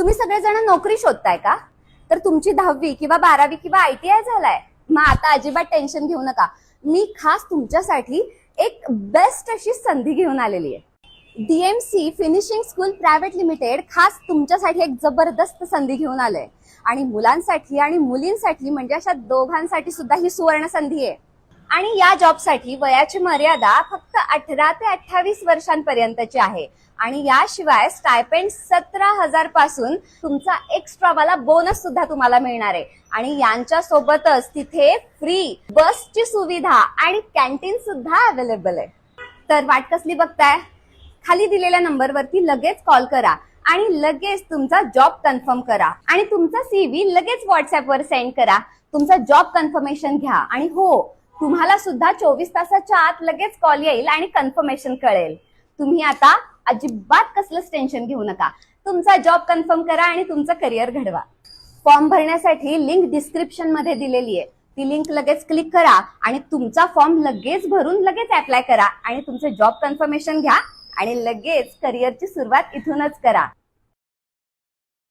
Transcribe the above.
तुम्ही सगळेजण नोकरी शोधताय का? तर तुमची दहावी किंवा बारावी किंवा आय टी आय झालाय. मग आता अजिबात टेन्शन घेऊ नका. मी खास तुमच्यासाठी एक बेस्ट अशी संधी घेऊन आलेली आहे DMC finishing school private limited खास तुमच्यासाठी एक जबरदस्त संधी घेऊन आलंय. आणि मुलांसाठी आणि मुलींसाठी म्हणजे अशा दोघांसाठी सुद्धा ही सुवर्ण संधी आहे. आणि या जॉबसाठी वयाची मर्यादा फक्त अठरा ते अठ्ठावीस वर्षांपर्यंतची आहे. आणि याशिवाय स्टायपेंड सतरा हजारपासून तुमचा एक्स्ट्रावाला बोनस सुद्धा तुम्हाला मिळणार आहे. आणि यांच्या सोबतच तिथे फ्री बसची सुविधा आणि कॅन्टीन सुद्धा अवेलेबल आहे. तर वाट कसली बघताय? खाली दिलेल्या नंबरवरती लगेच कॉल करा आणि लगेच तुमचा जॉब कन्फर्म करा. आणि तुमचा सीव्ही लगेच व्हॉट्सअपवर सेंड करा. तुमचा जॉब कन्फर्मेशन घ्या. आणि हो तुम्हाला सुद्धा चोवीस तासाच्या आत लगेच कॉल येईल आणि कन्फर्मेशन कळेल. तुम्ही आता अजिबात कसलंच टेन्शन घेऊ नका. तुमचा जॉब कन्फर्म करा आणि तुमचं करिअर घडवा. फॉर्म भरण्यासाठी लिंक डिस्क्रिप्शनमध्ये दिलेली आहे. ती लिंक लगेच क्लिक करा आणि तुमचा फॉर्म लगेच भरून लगेच अप्लाय करा आणि तुमचे जॉब कन्फर्मेशन घ्या आणि लगेच करिअरची सुरुवात इथूनच करा.